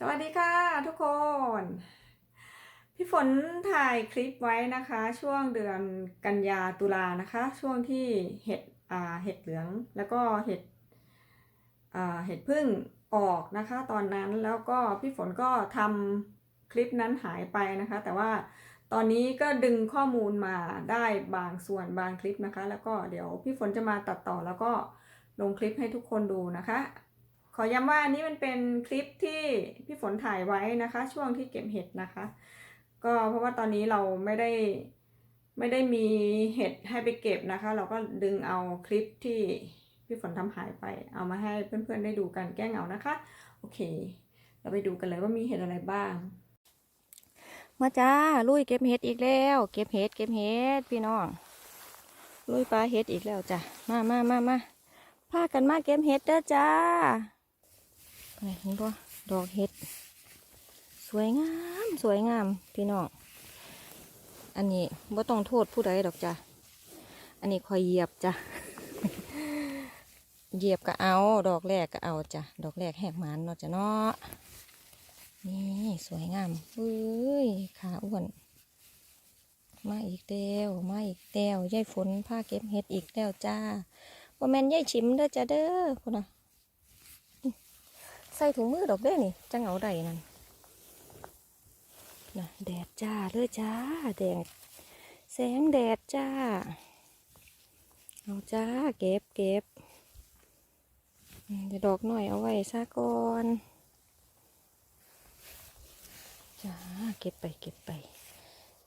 สวัสดีค่ะทุกคน พี่ฝนถ่ายคลิปไว้นะคะ ช่วงเดือนกันยาตุลานะคะ ช่วงที่เห็ดอ่าเห็ดเหลืองแล้วก็เห็ดอ่าเห็ดพึ่งออกนะคะ ตอนนั้นแล้วก็พี่ฝนก็ทำคลิปนั้นหายไปนะคะ แต่ว่าตอนนี้ก็ดึงข้อมูลมาได้บางส่วนบางคลิปนะคะ แล้วก็เดี๋ยวพี่ฝนจะมาตัดต่อแล้วก็ลงคลิปให้ทุกคนดูนะคะ ขอย้ำว่าอันนี้มันเป็นคลิปที่พี่ฝนถ่ายไว้นะคะ ช่วงที่เก็บเห็ดนะคะ ก็เพราะว่าตอนนี้เราไม่ได้ไม่ได้มีเห็ดให้ไปเก็บนะคะ เราก็ดึงเอาคลิปที่พี่ฝนทำหายไป เอามาให้เพื่อนๆได้ดูกันแก้เหงานะคะ โอเค เราไปดูกันเลยว่ามีเห็ดอะไรบ้าง มาจ้าลุยเก็บเห็ดอีกแล้ว เก็บเห็ดเก็บเห็ดพี่น้องลุยปลาเห็ดอีกแล้วจ้ะมามามามาพากันมาเก็บเห็ดเด้อจ้า เห็นปะดอกเห็ด สวยงาม สวยงาม พี่น้อง อันนี้บ่ต้องโทษผู้ใดดอกจ้ะ อันนี้คอยเหยียบจ้ะ เหยียบก็เอา ดอกแรกก็เอาจ้ะ ดอกแรกแหกหมันเนาะจ้ะเนาะ นี่สวยงามเอ้ย ขาอ้วน มาอีกแล้วมาอีกแล้วยายฝนผ้าเก็บเห็ดอีกแล้วจ้าว่าแมนยายชิมเด้อจ้าเด้อพุ่นะ ใส่ถุงมือดอกเด้นี่จังเอาได้นั่นนะแดดจ้าเลยจ้า แดดแสงแดดจ้า เอาจ้า เก็บเก็บเดี๋ยวดอกหน่อยเอาไว้ซะก่อนจ้าเก็บไปเก็บไป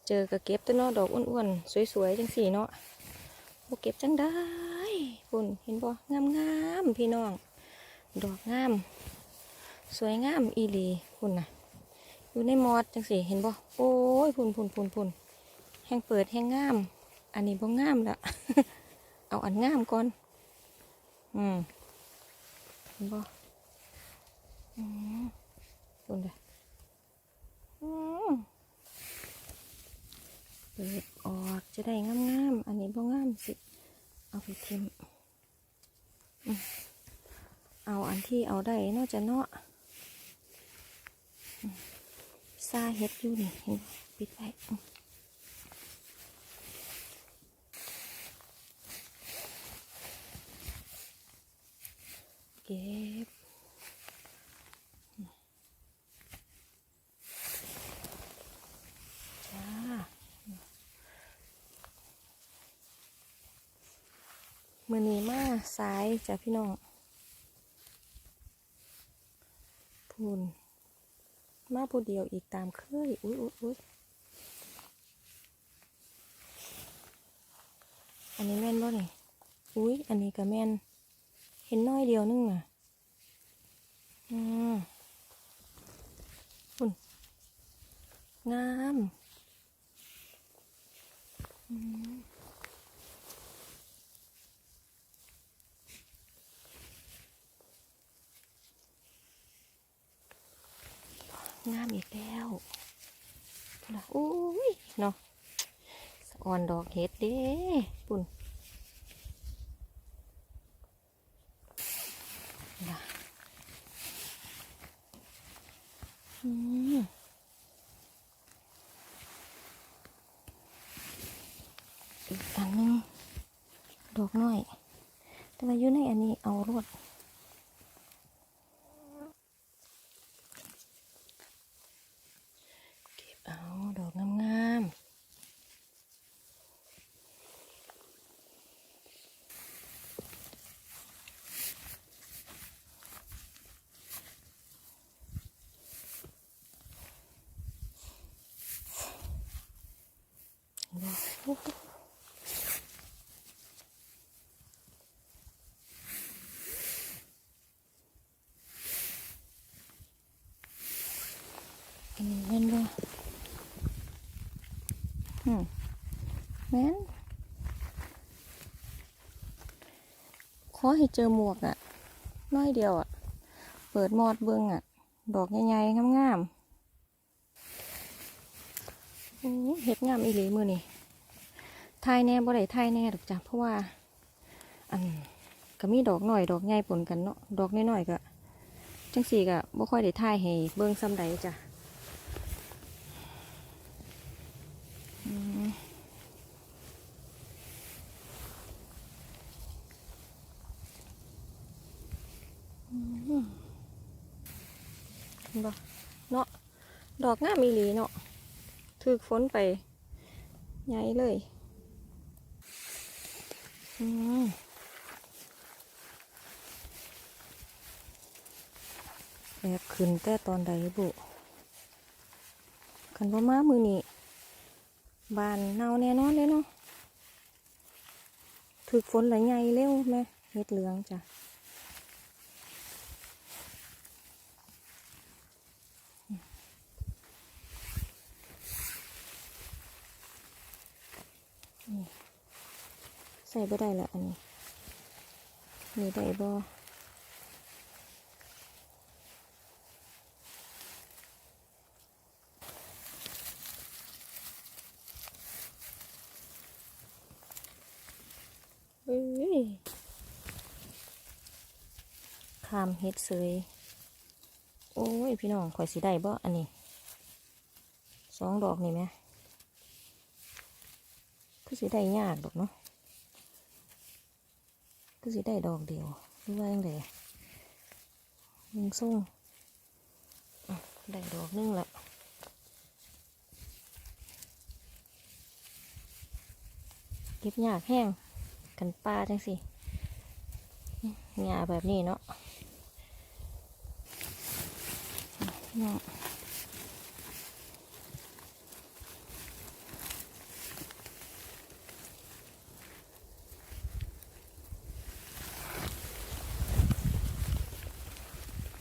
เจอก็เก็บแตัวเนาะดอกอ้วนๆสวยๆจังสี่เนาะบ่เก็บจังได้คุณเห็นบ่งามๆพี่น้อง ดอกงาม สวยงามอีหลีคุณน่ะอยู่ในมอดจังสีเห็นบ่โอ้ยพุ่นพุ่นพุ่นพุ่นแห้งเปิดแห้งงาม อันนี้บ่งามละเอาอันงามก่อน อืมเห็นบ่อืมคุณเด้ออืมเปิดออกจะได้งามๆอันนี้บ่งามสิเอาไปทิมเอาอันที่เอาได้นอกจะเนาะ ซาเฮ็ดอยู่นี่เห็นปิดไว้เก็บจ้ามือนี้มาสายจ้ะพี่น้องพูน มาผู้เดียวอีกตามเคยอุ้ยอุ้ยอุ้ยอันนี้แม่นบ่นี่อุ้ยอันนี้ก็แม่น เห็นน้อยเดียวนึงอะอืมพุ่นงามอืม งามอีกแล้วพุ่นละอุ้ยเนาะสะอ่อนดอกเห็ดเด้ปุ่นอืม อีกอันหนึงดอกน้อย แต่ว่าอยู่ในอันนี้เอารวดเก็บเอาดอกงามๆเห็นบ่โอันนี้แม่นบ่อืมแม่นขอให้เจอหมวกอะ่ะ น้อยเดียวอะ่ะ เปิดมอดเบิ้องอะ่ะ ดอกใหญ่ๆงามๆโอ้เห็ดงามอีหลีมือนี่ ทายแน่บ่ได้ทายแน่ดอกจ้ะเพราะว่า อันก็มีดอกหน่อยดอกใหญ่ปนกันเนาะดอกน้อยๆก็จังสี่ก็บ่ค่อยได้ถ่ายให้เบิ่งซ้ำใดจ้ะอืมอืมเนบ่เนาะดอกงามอีหลีเนาะถึกฝนไปใหญ่เลย แอบขึ้นแต่ตอนใดบุคันว่ามามือนี่บานเน่าแน่นอนเลยเนาะถึกฝนไหลใหญ่เร็วแม่เฮ็ดเหลืองจ้ะนี่ ใส่บ่ได้ละอันนี้ นี่ได้บ่เอ้ยขามเฮ็ดเสยโอ้ย พี่น้องข่อยสิได้บ่อันนี้สองดอกนี่ไหมคือสิได้ยากดอกเนาะ คือสิได้ดอกเดียวหรือว่ายังไงยิงส่งได้ดอกหนึงละเก็บหยาแห้งกันปลาจังสิหญ้าแบบนี้เนาะเนาะ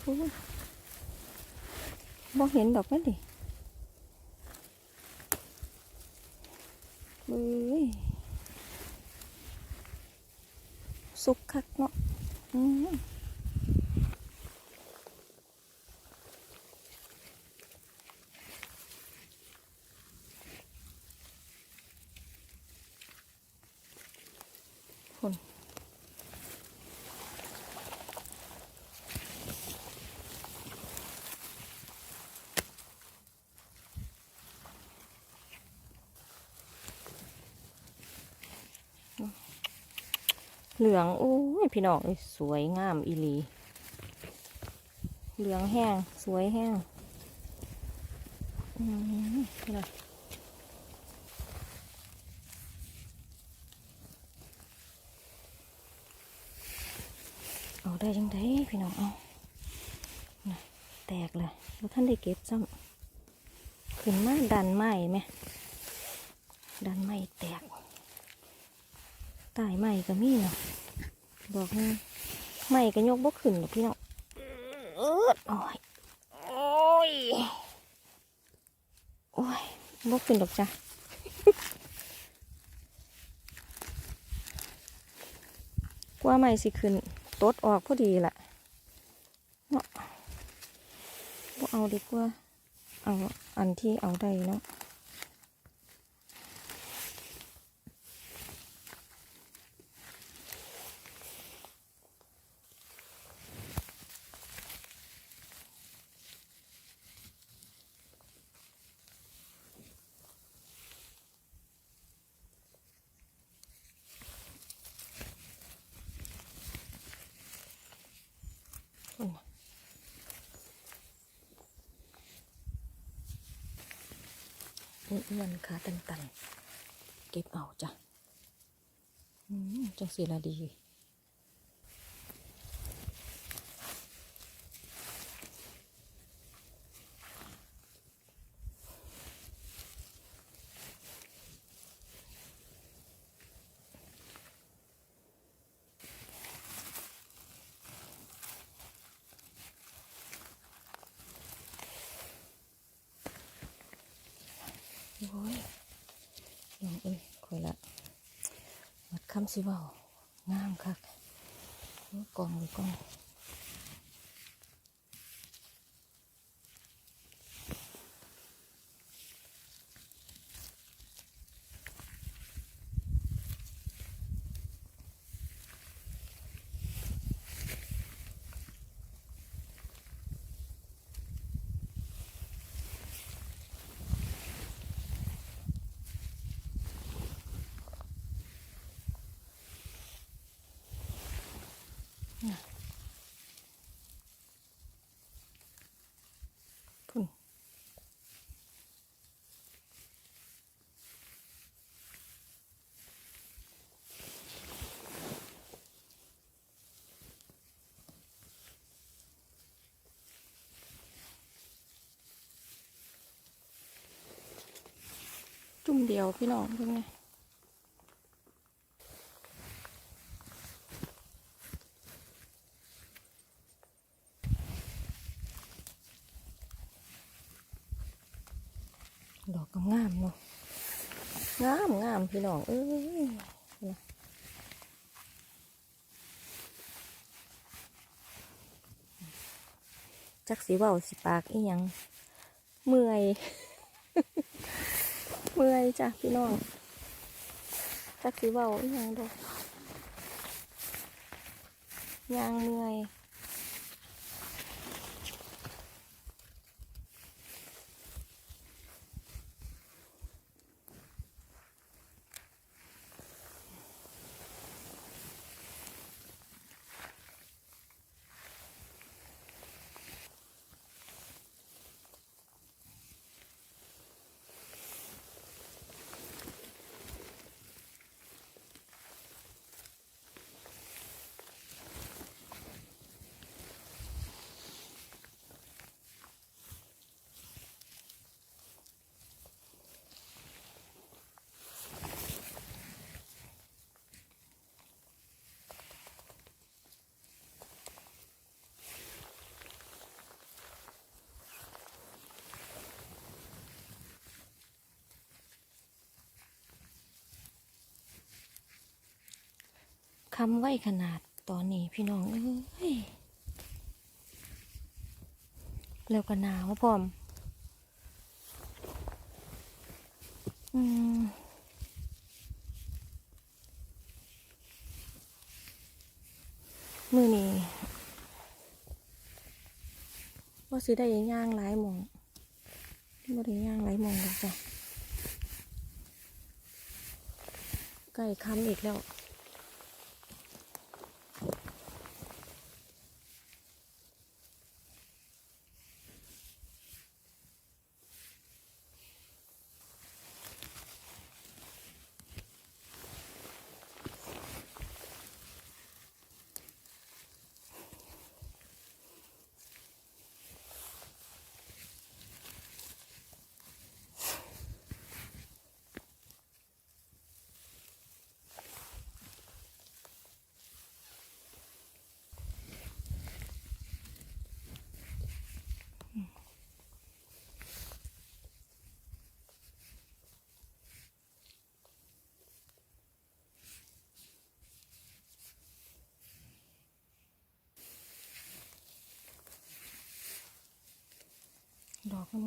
โอ้ยบ่ เห็นดอกนั่นดิเอ้ยสุกคักเนาะอืมคน เหลืองโอ้ยพี่น้องสวยงามอีหลี เหลืองแห้งสวยแห้งอืมนี่ล่ะเอาได้จังไดพี่น้องเอานะแตกเลยแล้วท่านได้เก็บซ้ำขึ้นมาดันไม้ไหมดันไม้แตก ตายไม้ก็มีเนาะบอกให้ไม้ก็ยกบ่ขึ้นหรอกพี่น้องเอิดโอ้ยโอ้ยโอ้ยบกขึ้นดอกจ้ะกว่าไม่สิขึ้นตดออกพอดีแหละเนาะบ่เอาดีกว่า เอาอันที่เอาได้เนาะ อ้วนๆขาตันๆ เก็บเอาจ้ะอืมจังสีละดี โอ้ยน้องเอ้ยคอยละมัด คำสิว่างามคักกองเลยกอง จุ่ มเดียวพี่น้องเป็นไงดอกก็งามเนาะงามงามพี่น้องเอ้ยจักสีว่าสิปากอีหยังเมื่อย เมื่อยจ้ะพี่น้องจักสีเบาอีหยังดอกยางเมื่อย คำไว้ขนาดตอนนี้พี่น้องเอ้ยแล้วก็หนาวพร้อมอืมมือนี้ว่าสิได้ย่างหลายหมองบ่ได้ย่างหลายหมองหรอกจ้ะใกล้คำอีกแล้ว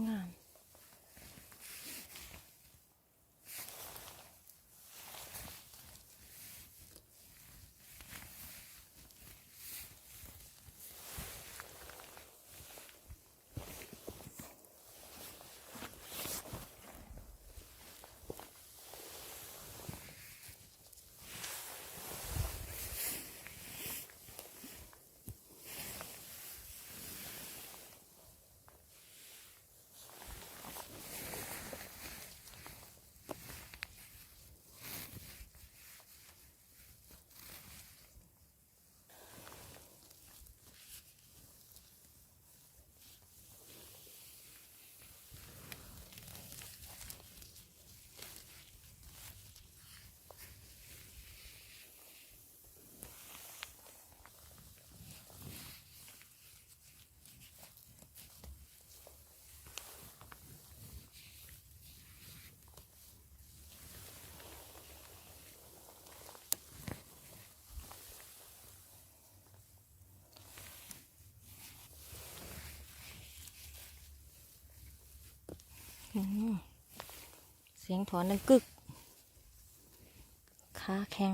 งามอื เสียงถอนดังกึก ขาแข็ง